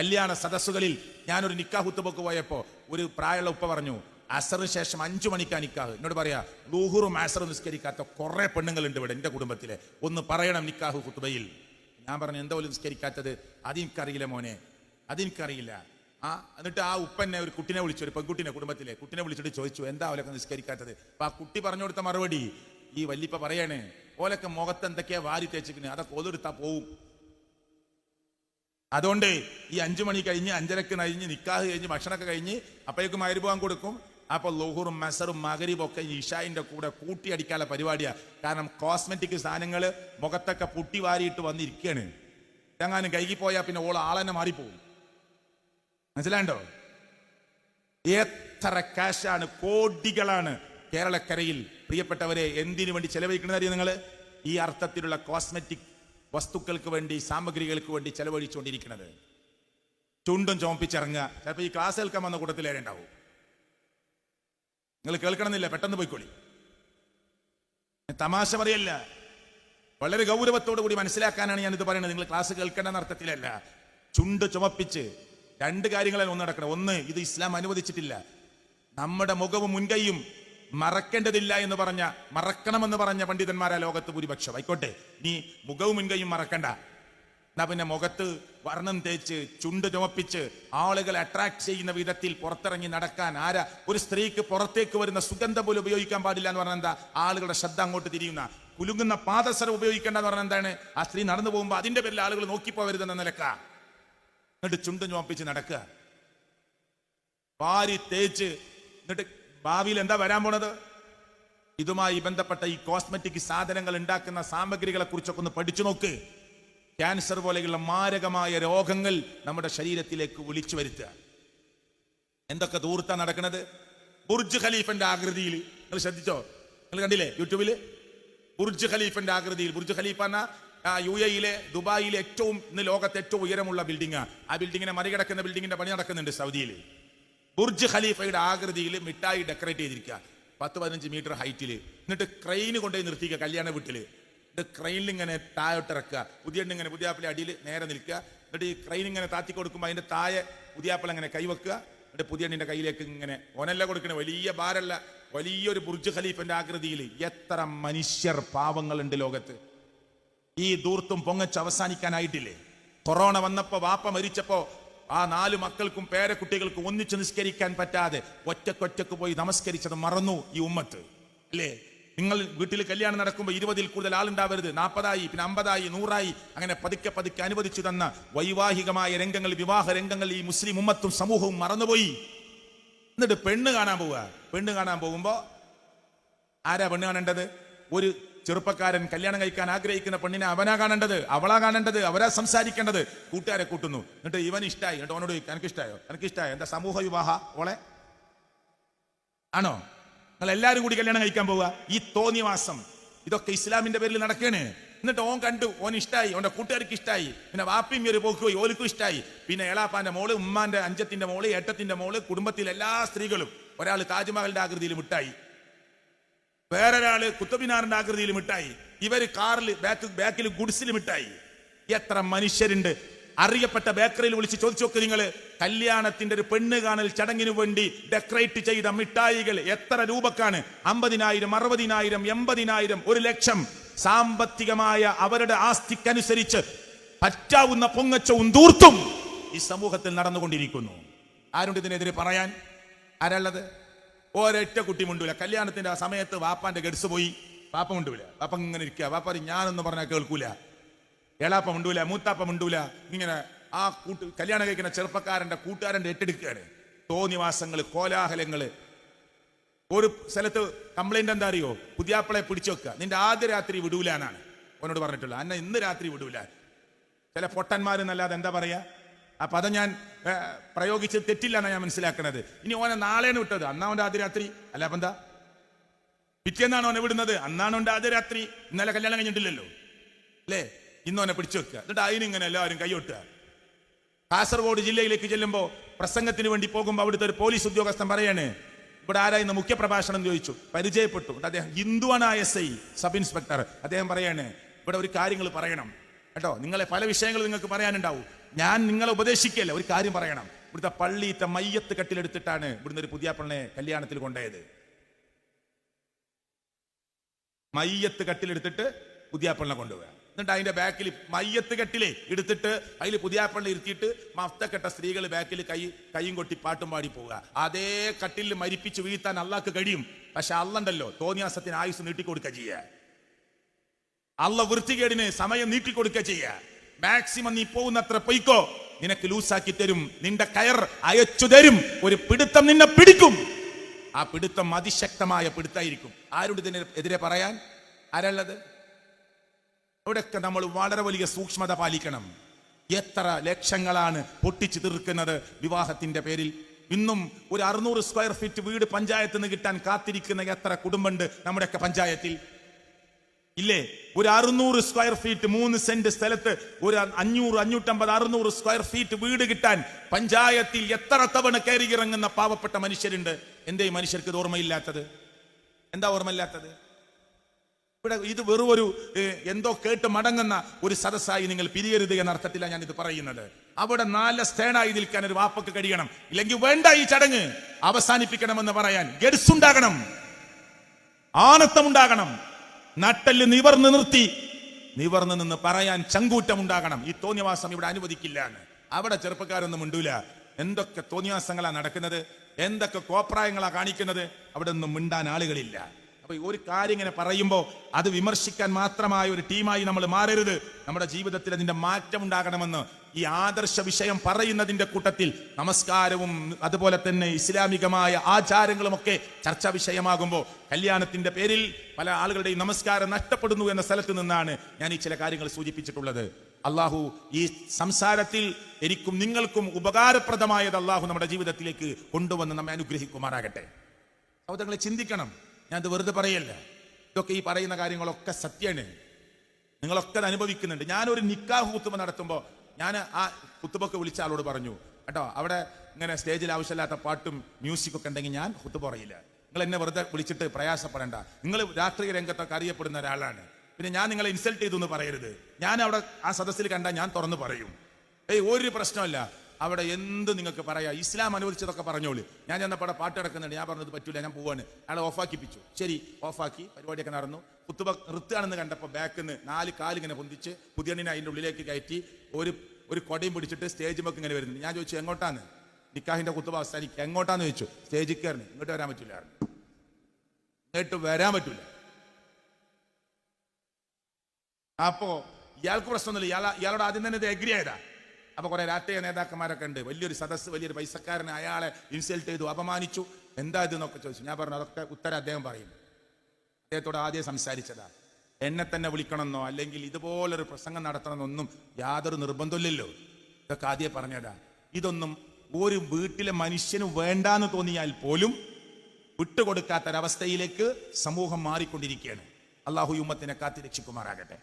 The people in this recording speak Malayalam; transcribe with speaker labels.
Speaker 1: കല്യാണ സദസ്സുകളിൽ ഞാനൊരു നിക്കാഹ് കുത്തുപോക്ക് പോയപ്പോ ഒരു പ്രായമുള്ള ഉപ്പ പറഞ്ഞു അസറിന് ശേഷം അഞ്ചു മണിക്കാ നിക്കാഹ്. എന്നോട് പറയാ ലൂഹുറും അസറും നിസ്കരിക്കാത്ത കുറെ പെണ്ണുങ്ങളുണ്ട് ഇവിടെ എന്റെ കുടുംബത്തിലെ. ഒന്ന് പറയണം നിക്കാഹ് കുത്തുബയിൽ ഞാൻ പറഞ്ഞു എന്താ പോലും നിസ്കരിക്കാത്തത്? അതെനിക്കറിയില്ല മോനെ. അതെനിക്കറിയില്ല. ആ എന്നിട്ട് ആ ഉപ്പന്നെ ഒരു കുട്ടിനെ വിളിച്ചു ഒരു പെൺകുട്ടിനെ കുടുംബത്തിലെ. കുട്ടിനെ വിളിച്ചിട്ട് ചോദിച്ചു എന്താ ഓലൊക്കെ നിസ്കരിക്കാത്തത്? അപ്പൊ ആ കുട്ടി പറഞ്ഞു കൊടുത്ത മറുപടി ഈ വല്ലിപ്പ പറയണേ ഓലൊക്കെ മുഖത്ത് എന്തൊക്കെയാ വാരി തേച്ചിക്കുന്നത് അതൊക്കെ ഒതെടുത്താ പോവും. അതുകൊണ്ട് ഈ അഞ്ചു മണി കഴിഞ്ഞ് അഞ്ചരക്ക് കഴിഞ്ഞ് നിക്കാഹ് കഴിഞ്ഞ് ഭക്ഷണമൊക്കെ കഴിഞ്ഞ് അപ്പോഴേക്ക് മരുപോകാൻ കൊടുക്കും. അപ്പൊ ലോഹറും മെസറും മകരീബും ഒക്കെ ഇഷായിന്റെ കൂടെ കൂട്ടിയടിക്കാനുള്ള പരിപാടിയാ. കാരണം കോസ്മെറ്റിക് സാധനങ്ങൾ മുഖത്തൊക്കെ പുട്ടി വാരിയിട്ട് വന്നിരിക്കുകയാണ് എങ്ങാനും കൈകി പോയാൽ പിന്നെ ഓൾ ആളെന്നെ മാറിപ്പോകും. മനസ്സിലാണ്ടോ എത്ര കാശാണ് കോടികളാണ് കേരളക്കരയിൽ പ്രിയപ്പെട്ടവരെ എന്തിനു വേണ്ടി ചെലവഴിക്കുന്നത് അറിയോ നിങ്ങൾ ഈ അർത്ഥത്തിലുള്ള കോസ്മെറ്റിക് വസ്തുക്കൾക്ക് വേണ്ടി സാമഗ്രികൾക്ക് വേണ്ടി ചെലവഴിച്ചുകൊണ്ടിരിക്കുന്നത്. ചുണ്ടും ചോമ്പിച്ചിറങ്ങുക ചിലപ്പോൾ ഈ ക്ലാസ് കേൾക്കാൻ വന്ന കൂട്ടത്തിലേറെ നിങ്ങൾ കേൾക്കണമെന്നില്ല പെട്ടെന്ന് പോയിക്കോളി. തമാശ പറയല്ല. വളരെ ഗൗരവത്തോടു കൂടി മനസ്സിലാക്കാനാണ് ഞാനിത് പറയുന്നത്. നിങ്ങൾ ക്ലാസ് കേൾക്കേണ്ടെന്ന അർത്ഥത്തിലല്ല. ചുണ്ട് ചുമപ്പിച്ച് രണ്ട് കാര്യങ്ങളാണ് ഒന്ന് നടക്കണം. ഒന്ന് ഇത് ഇസ്ലാം അനുവദിച്ചിട്ടില്ല. നമ്മുടെ മുഖവും മുൻകൈയും മറക്കേണ്ടതില്ല എന്ന് പറഞ്ഞ മറക്കണമെന്ന് പറഞ്ഞ പണ്ഡിതന്മാരാ ലോകത്ത് ഭൂരിപക്ഷം. ആയിക്കോട്ടെ നീ മുഖവും മുൻകൈയും മറക്കണ്ട. എന്നാ പിന്നെ മുഖത്ത് വർണം തേച്ച് ചുണ്ട് ചുമപ്പിച്ച് ആളുകളെ അട്രാക്ട് ചെയ്യുന്ന വിധത്തിൽ പുറത്തിറങ്ങി നടക്കാൻ ആരാ? ഒരു സ്ത്രീക്ക് പുറത്തേക്ക് വരുന്ന സുഗന്ധം പോലും ഉപയോഗിക്കാൻ പാടില്ല എന്ന് പറഞ്ഞാൽ എന്താ? ആളുകളുടെ ശ്രദ്ധ അങ്ങോട്ട് തിരിയുന്ന. കുലുങ്ങുന്ന പാദസരം ഉപയോഗിക്കേണ്ട എന്ന് പറഞ്ഞാൽ എന്താണ്? ആ സ്ത്രീ നടന്നു പോകുമ്പോൾ അതിന്റെ പേരിൽ ആളുകൾ നോക്കിപ്പോവരുതെന്ന നിലക്ക. എന്നിട്ട് ചുണ്ട് ചുമപ്പിച്ച് നടക്കുക. വാരി തേച്ച് എന്നിട്ട് ഭാവിയിൽ എന്താ വരാൻ പോണത്? ഇതുമായി ബന്ധപ്പെട്ട ഈ കോസ്മെറ്റിക് സാധനങ്ങൾ ഉണ്ടാക്കുന്ന സാമഗ്രികളെ കുറിച്ചൊക്കെ ഒന്ന് പഠിച്ചു നോക്ക്. ക്യാൻസർ പോലെയുള്ള മാരകമായ രോഗങ്ങൾ നമ്മുടെ ശരീരത്തിലേക്ക് വിളിച്ചു വരുത്തുക. എന്തൊക്കെ ദൂർത്ത നടക്കുന്നത് ബുർജ് ഖലീഫന്റെ ആകൃതിയിൽ. നിങ്ങൾ ശ്രദ്ധിച്ചോ? നിങ്ങൾ കണ്ടില്ലേ യൂട്യൂബിൽ ബുർജ് ഖലീഫന്റെ ആകൃതിയിൽ. ബുർജ് ഖലീഫ എന്ന യു എയിലെ ദുബായിലെ ഏറ്റവും ഇന്ന് ലോകത്തെ ഏറ്റവും ഉയരമുള്ള ബിൽഡിംഗ് ആ. ബിൽഡിങ്ങിനെ മറികടക്കുന്ന ബിൽഡിങ്ങിന്റെ പണി നടക്കുന്നുണ്ട് സൗദിയിൽ ബുർജ് ഖലീഫയുടെ ആകൃതിയിൽ മിഠായി ഡെക്കറേറ്റ് ചെയ്തിരിക്കുക പത്ത് പതിനഞ്ച് മീറ്റർ ഹൈറ്റിൽ എന്നിട്ട് ക്രെയിൻ കൊണ്ടുപോയി നിർത്തിക്കുക കല്യാണ വീട്ടിൽ എന്നിട്ട് ക്രെയിനിൽ ഇങ്ങനെ താഴോട്ടിറക്കുക പുതിയ ഇങ്ങനെ പുതിയാപ്പിളി അടിയിൽ നേരെ നിൽക്കുക. എന്നിട്ട് ഈ ക്രെയിൻ ഇങ്ങനെ താത്തി കൊടുക്കുമ്പോൾ അതിന്റെ താഴെ പുതിയാപ്പിള ഇങ്ങനെ കൈവെക്കുക എന്നിട്ട് പുതിയ എണ്ണിന്റെ കയ്യിലേക്ക് ഇങ്ങനെ ഒനല്ല കൊടുക്കണ. വലിയ ഭാരല്ല വലിയൊരു ബുർജ് ഖലീഫന്റെ ആകൃതിയിൽ എത്ര മനുഷ്യർ പാവങ്ങളുണ്ട് ലോകത്ത്. ഈ ദൂർത്തും പൊങ്ങച്ച് അവസാനിക്കാനായിട്ടില്ലേ? കൊറോണ വന്നപ്പോൾ വാപ്പ മരിച്ചപ്പോ ആ നാല് മക്കൾക്കും പേരക്കുട്ടികൾക്കും ഒന്നിച്ച് നിസ്കരിക്കാൻ പറ്റാതെ ഒറ്റക്കൊറ്റക്ക് പോയി നമസ്കരിച്ചത് മറന്നു ഈ ഉമ്മത്ത്. അല്ലേ? നിങ്ങൾ വീട്ടിൽ കല്യാണം നടക്കുമ്പോൾ ഇരുപതിൽ കൂടുതൽ ആളുണ്ടാവരുത്. നാൽപ്പതായി പിന്നെ അമ്പതായി നൂറായി. അങ്ങനെ പതുക്കെ പതുക്കെ അനുവദിച്ചു തന്ന വൈവാഹികമായ രംഗങ്ങൾ വിവാഹ രംഗങ്ങൾ ഈ മുസ്ലിം ഉമ്മത്തും സമൂഹവും മറന്നുപോയി. എന്നിട്ട് പെണ്ണ് കാണാൻ പോവുക. പെണ്ണ് കാണാൻ പോകുമ്പോ ആരാ പെണ്ണ് കാണേണ്ടത്? ഒരു ചെറുപ്പക്കാരൻ കല്യാണം കഴിക്കാൻ ആഗ്രഹിക്കുന്ന പെണ്ണിനെ അവനാ കാണേണ്ടത് അവളാ കാണേണ്ടത് അവരാ സംസാരിക്കേണ്ടത്. കൂട്ടുകാരെ കൂട്ടുന്നു. എന്നിട്ട് ഇവൻ ഇഷ്ടമായി എന്നിട്ട് അവനോട് എനിക്കിഷ്ടായോ എനിക്ക് ഇഷ്ടായോ എന്താ സമൂഹ വിവാഹ ഓളെ ആണോ? നിങ്ങൾ എല്ലാവരും കൂടി കല്യാണം കഴിക്കാൻ പോവുക? ഈ തോന്നിവാസം ഇതൊക്കെ ഇസ്ലാമിന്റെ പേരിൽ നടക്കണേ. എന്നിട്ട് ഓൻ കണ്ടു ഓൻ ഇഷ്ടായി. ഓന്റെ കൂട്ടുകാർക്ക് ഇഷ്ടായി. പിന്നെ വാപ്പിയും ഒരു പോക്ക് പോയി. ഓലിക്കും ഇഷ്ടായി. പിന്നെ ഏളാപ്പാന്റെ മോൾ ഉമ്മാന്റെ അഞ്ചത്തിന്റെ മോൾ ഏട്ടത്തിന്റെ മോൾ കുടുംബത്തിലെ എല്ലാ സ്ത്രീകളും ഒരാൾ താജ്മഹലിന്റെ ആകൃതിയിൽ മിട്ടായി വേറൊരാൾ കുത്തബിനാറിന്റെ ആകൃതിയിൽ മിട്ടായി ഇവർ കാറിൽ ബാക്ക് ബാക്കിൽ ഗുഡ്സിൽ മിട്ടായി എത്ര മനുഷ്യരുണ്ട്. അറിയപ്പെട്ട ബേക്കറിയിൽ വിളിച്ച് ചോദിച്ചു നോക്ക് നിങ്ങൾ കല്യാണത്തിന്റെ ഒരു പെണ്ണ് കാണൽ ചടങ്ങിനു വേണ്ടി ഡെക്കറേറ്റ് ചെയ്ത മിഠായികൾ എത്ര രൂപക്കാണ്? അമ്പതിനായിരം അറുപതിനായിരം എൺപതിനായിരം ഒരു ലക്ഷം. സാമ്പത്തികമായ അവരുടെ ആസ്തിക്കനുസരിച്ച് പറ്റാവുന്ന പൊങ്ങച്ചവും തൂർത്തും ഈ സമൂഹത്തിൽ നടന്നുകൊണ്ടിരിക്കുന്നു. ആരുണ്ട് ഇതിനെതിരെ പറയാൻ? ആരാള്ളത് ഒരൊറ്റ കുട്ടി മുണ്ടൂല. കല്യാണത്തിന്റെ ആ സമയത്ത് വാപ്പാന്റെ ഗഡ്സ് പോയി. വാപ്പ മുണ്ടൂല. വാപ്പ ഇങ്ങനെ ഇരിക്കുക. വാപ്പ ഞാനൊന്നും പറഞ്ഞാൽ കേൾക്കൂല. എളാപ്പ മുണ്ടൂല മൂത്താപ്പ മുണ്ടൂല. ഇങ്ങനെ ആ കൂട്ട് കല്യാണം കഴിക്കുന്ന ചെറുപ്പക്കാരന്റെ കൂട്ടുകാരന്റെ ഏറ്റെടുക്കുകയാണ്. തോന്നിവാസങ്ങൾ കോലാഹലങ്ങൾ ഒരു സ്ഥലത്ത് കംപ്ലൈന്റ് എന്താ അറിയോ? പുതിയാപ്പിളെ പിടിച്ചു വെക്കുക. നിന്റെ ആദ്യ രാത്രി വിടൂലാനാണ് ഓനോട് പറഞ്ഞിട്ടുള്ളത്. അന്ന ഇന്ന് രാത്രി വിടൂല. ചില പൊട്ടന്മാരെന്നല്ലാതെ എന്താ പറയാ? ആ അത് ഞാൻ പ്രയോഗിച്ച് തെറ്റില്ല ഞാൻ മനസ്സിലാക്കണത്. ഇനി ഓനെ നാളെയാണ് വിട്ടത്. അന്നാ ആദ്യ രാത്രി അല്ല അപ്പൊ എന്താ? പിറ്റേന്നാണ് ഓനെ വിടുന്നത്. അന്നാണ് അവന്റെ ആദ്യ രാത്രി ഇന്നലെ കല്യാണം കഴിഞ്ഞിട്ടില്ലല്ലോ. അല്ലേ? ഇന്ന് ഓനെ പിടിച്ചു വെക്കുക. എന്നിട്ട് അതിനിങ്ങനെ എല്ലാവരും കൈയൊട്ടുക കാസർഗോഡ് ജില്ലയിലേക്ക് ചെല്ലുമ്പോൾ പ്രസംഗത്തിന് വേണ്ടി പോകുമ്പോൾ അവിടുത്തെ ഒരു പോലീസ് ഉദ്യോഗസ്ഥൻ പറയാണ് ഇവിടെ ആരായിരുന്നു മുഖ്യപ്രഭാഷണം ചോദിച്ചു. പരിചയപ്പെട്ടു. അദ്ദേഹം ഹിന്ദുവാണ് എസ് ഐ. സബ് ഇൻസ്പെക്ടർ അദ്ദേഹം പറയാണ് ഇവിടെ ഒരു കാര്യങ്ങൾ പറയണം. കേട്ടോ? നിങ്ങളെ പല വിഷയങ്ങൾ നിങ്ങൾക്ക് പറയാനുണ്ടാവും. ഞാൻ നിങ്ങളെ ഉപദേശിക്കല്ല ഒരു കാര്യം പറയണം. ഇവിടുത്തെ പള്ളിയിത്തെ മയ്യത്ത് കട്ടിലെടുത്തിട്ടാണ് ഇവിടുന്ന് ഒരു പുതിയ പെണ്ണെ കല്യാണത്തിൽ കൊണ്ടുപോയത്. മയ്യത്ത് കട്ടിലെടുത്തിട്ട് പെണ്ണെ കൊണ്ടുപോകാം എന്നിട്ട് അതിന്റെ ബാക്കിൽ മയ്യത്ത് കെട്ടിലെ എടുത്തിട്ട് അതിൽ പുതിയ പുതിയാപ്പള്ളി ഇരുത്തിയിട്ട് മഫ്തക്കെട്ട സ്ത്രീകൾ ബാക്കിൽ കൈ കൈയും കൊട്ടി പാട്ടും പാടി പോവുക. അതേ കട്ടിലിൽ മരിപ്പിച്ച് വീഴ്ത്താൻ അള്ളാഹ്ക്ക് കഴിയും. പക്ഷെ അള്ളണ്ടല്ലോ തോന്നിയാസത്തിന് ആയുസ് നീട്ടിക്കൊടുക്കുക ചെയ്യുക അള്ള വൃത്തികേടിന് സമയം നീട്ടിക്കൊടുക്കുക ചെയ്യുക മാക്സിമം നീ പോകുന്നത്ര പൊയ്ക്കോ. നിനക്ക് ലൂസാക്കി തരും. നിന്റെ കയർ അയച്ചു തരും. ഒരു പിടുത്തം നിന്നെ പിടിക്കും. ആ പിടുത്തം അതിശക്തമായ പിടുത്തായിരിക്കും. ആരോട് ഇതിന് എതിരെ പറയാൻ? ആരല്ലത് അവിടെയൊക്കെ നമ്മൾ വളരെ വലിയ സൂക്ഷ്മത പാലിക്കണം. എത്ര ലക്ഷങ്ങളാണ് പൊട്ടിച്ചു തീർക്കുന്നത് വിവാഹത്തിന്റെ പേരിൽ. ഇന്നും ഒരു അറുന്നൂറ് സ്ക്വയർ ഫീറ്റ് വീട് പഞ്ചായത്ത് നിന്ന് കിട്ടാൻ കാത്തിരിക്കുന്ന എത്ര കുടുംബമുണ്ട് നമ്മുടെയൊക്കെ പഞ്ചായത്തിൽ? ഇല്ലേ? ഒരു അറുന്നൂറ് സ്ക്വയർ ഫീറ്റ് മൂന്ന് സെന്റ് സ്ഥലത്ത് ഒരു അഞ്ഞൂറ് അഞ്ഞൂറ്റമ്പത് അറുന്നൂറ് സ്ക്വയർ ഫീറ്റ് വീട് കിട്ടാൻ പഞ്ചായത്തിൽ എത്ര തവണ കയറി ഇറങ്ങുന്ന പാവപ്പെട്ട മനുഷ്യരുണ്ട്? എന്തേ ഈ മനുഷ്യർക്ക് ഇത് ഓർമ്മയില്ലാത്തത്? എന്താ ഓർമ്മയില്ലാത്തത്? ഇവിടെ ഇത് വെറും ഒരു എന്തോ കേട്ട് മടങ്ങുന്ന ഒരു സദസ്സായി നിങ്ങൾ പിരിയരുത് എന്ന അർത്ഥത്തിലാണ് ഞാൻ ഇത് പറയുന്നത്. അവിടെ നല്ല സ്റ്റേണായി നിൽക്കാൻ ഒരു വാപ്പക്ക് കഴിയണം. ഇല്ലെങ്കിൽ വേണ്ട ഈ ചടങ്ങ്. അവസാനിപ്പിക്കണമെന്ന് പറയാൻ ഗഡ്സ് ഉണ്ടാകണം. ആനത്തമുണ്ടാകണം നട്ടൽ നിവർന്ന് നിർത്തി. നിവർന്ന് നിന്ന് പറയാൻ ചങ്കൂറ്റം ഉണ്ടാകണം ഈ തോന്നിയവാസം ഇവിടെ അനുവദിക്കില്ല എന്ന്. അവിടെ ചെറുപ്പക്കാരൊന്നും മിണ്ടൂല. എന്തൊക്കെ തോന്നിയവാസങ്ങളാണ് നടക്കുന്നത്? എന്തൊക്കെ കോപ്രായങ്ങളാണ് കാണിക്കുന്നത്? അവിടെ ഒന്നും മിണ്ടാൻ ആളുകളില്ല. ഒരു കാര്യം ഇങ്ങനെ പറയുമ്പോൾ അത് വിമർശിക്കാൻ മാത്രമായ ഒരു ടീമായി നമ്മൾ മാറരുത്. നമ്മുടെ ജീവിതത്തിൽ അതിന്റെ മാറ്റം ഉണ്ടാകണമെന്ന് ഈ ആദർശ വിഷയം പറയുന്നതിന്റെ കൂട്ടത്തിൽ നമസ്കാരവും അതുപോലെ തന്നെ ഇസ്ലാമികമായ ആചാരങ്ങളും ഒക്കെ ചർച്ചാ വിഷയമാകുമ്പോൾ കല്യാണത്തിന്റെ പേരിൽ പല ആളുകളുടെയും നമസ്കാരം നഷ്ടപ്പെടുന്നു എന്ന സ്ഥലത്ത് നിന്നാണ് ഞാൻ ഈ ചില കാര്യങ്ങൾ സൂചിപ്പിച്ചിട്ടുള്ളത്. അള്ളാഹു ഈ സംസാരത്തിൽ എനിക്കും നിങ്ങൾക്കും ഉപകാരപ്രദമായത് അള്ളാഹു നമ്മുടെ ജീവിതത്തിലേക്ക് കൊണ്ടുവന്ന് നമ്മെ അനുഗ്രഹിക്കുമാറാകട്ടെ. സൗദങ്ങളെ ചിന്തിക്കണം. ഞാൻ ഇത് വെറുതെ പറയല്ല. ഇതൊക്കെ ഈ പറയുന്ന കാര്യങ്ങളൊക്കെ സത്യമാണ്. നിങ്ങളൊക്കെ അത് അനുഭവിക്കുന്നുണ്ട്. ഞാനൊരു നിക്കാഹ് കുത്തുമ്പ നടത്തുമ്പോൾ ഞാൻ ആ കുത്തുബൊക്കെ വിളിച്ച ആളോട് പറഞ്ഞു കേട്ടോ അവിടെ ഇങ്ങനെ സ്റ്റേജിൽ ആവശ്യമില്ലാത്ത പാട്ടും മ്യൂസിക്കും ഒക്കെ ഉണ്ടെങ്കിൽ ഞാൻ കുത്തുബ പറയില്ല. നിങ്ങൾ എന്നെ വെറുതെ വിളിച്ചിട്ട് പ്രയാസപ്പെടേണ്ട. നിങ്ങൾ രാഷ്ട്രീയ രംഗത്തൊക്കെ അറിയപ്പെടുന്ന ഒരാളാണ്. പിന്നെ ഞാൻ നിങ്ങളെ ഇൻസൾട്ട് ചെയ്തു എന്ന് പറയരുത്. ഞാൻ അവിടെ ആ സദസ്സിൽ കണ്ടാൽ ഞാൻ തുറന്നു പറയും. ഏയ് ഒരു പ്രശ്നമല്ല അവിടെ എന്ത് നിങ്ങൾക്ക് പറയാം? ഇസ്ലാം അനുവദിച്ചതൊക്കെ പറഞ്ഞോളൂ. ഞാൻ ചെന്നപ്പോൾ അവിടെ പാട്ട് കിടക്കുന്നുണ്ട് ഞാൻ പറഞ്ഞത് പറ്റൂല ഞാൻ പോവാണ്. അയാളെ ഓഫാക്കിപ്പിച്ചു. ശരി ഓഫാക്കി. പരിപാടിയൊക്കെ നടന്നു. കുത്തുബ നൃത്താണെന്ന് കണ്ടപ്പോൾ ബാക്കിൽ നിന്ന് നാല് കാലിങ്ങനെ പൊന്തിച്ച് പുതിയണ്ണിനെ അതിന്റെ ഉള്ളിലേക്ക് കയറ്റി ഒരു ഒരു കൊടയും പിടിച്ചിട്ട് സ്റ്റേജ് മൊക്കെ ഇങ്ങനെ വരുന്നു. ഞാൻ ചോദിച്ചു എങ്ങോട്ടാണ് നിക്കാഹിന്റെ കുത്തുബ അവസാനിക്ക്. എങ്ങോട്ടാന്ന്? ചോദിച്ചു. സ്റ്റേജിൽ കയറി ഇങ്ങോട്ട് വരാൻ പറ്റില്ല ഇങ്ങോട്ട് വരാൻ പറ്റില്ല അപ്പോ ഇയാൾക്ക് പ്രശ്നമൊന്നുമില്ല. ഇയാൾ ഇയാളോട് ആദ്യം തന്നെ ഇത് എഗ്രി ആയതാ. അപ്പൊ കുറെ രാഷ്ട്രീയ നേതാക്കന്മാരൊക്കെ ഉണ്ട്. വലിയൊരു സദസ്സ് വലിയൊരു പൈസക്കാരനെ അയാളെ ഇൻസൾട്ട് ചെയ്തു അപമാനിച്ചു. എന്താ ഇത് എന്നൊക്കെ ചോദിച്ചു. ഞാൻ പറഞ്ഞു അതൊക്കെ ഉത്തരം അദ്ദേഹം പറയും. അദ്ദേഹത്തോട് ആദ്യം സംസാരിച്ചതാ. എന്നെ തന്നെ വിളിക്കണമെന്നോ അല്ലെങ്കിൽ ഇതുപോലൊരു പ്രസംഗം നടത്തണമെന്നൊന്നും യാതൊരു നിർബന്ധമില്ലല്ലോ ഇതൊക്കെ ആദ്യം പറഞ്ഞതാ. ഇതൊന്നും ഒരു വീട്ടിലെ മനുഷ്യന് വേണ്ടാന്ന് തോന്നിയാൽ പോലും വിട്ടുകൊടുക്കാത്തൊരവസ്ഥയിലേക്ക് സമൂഹം മാറിക്കൊണ്ടിരിക്കുകയാണ്. അള്ളാഹു യുമ്മത്തിനെ കാത്തി രക്ഷിക്കുമാറാകട്ടെ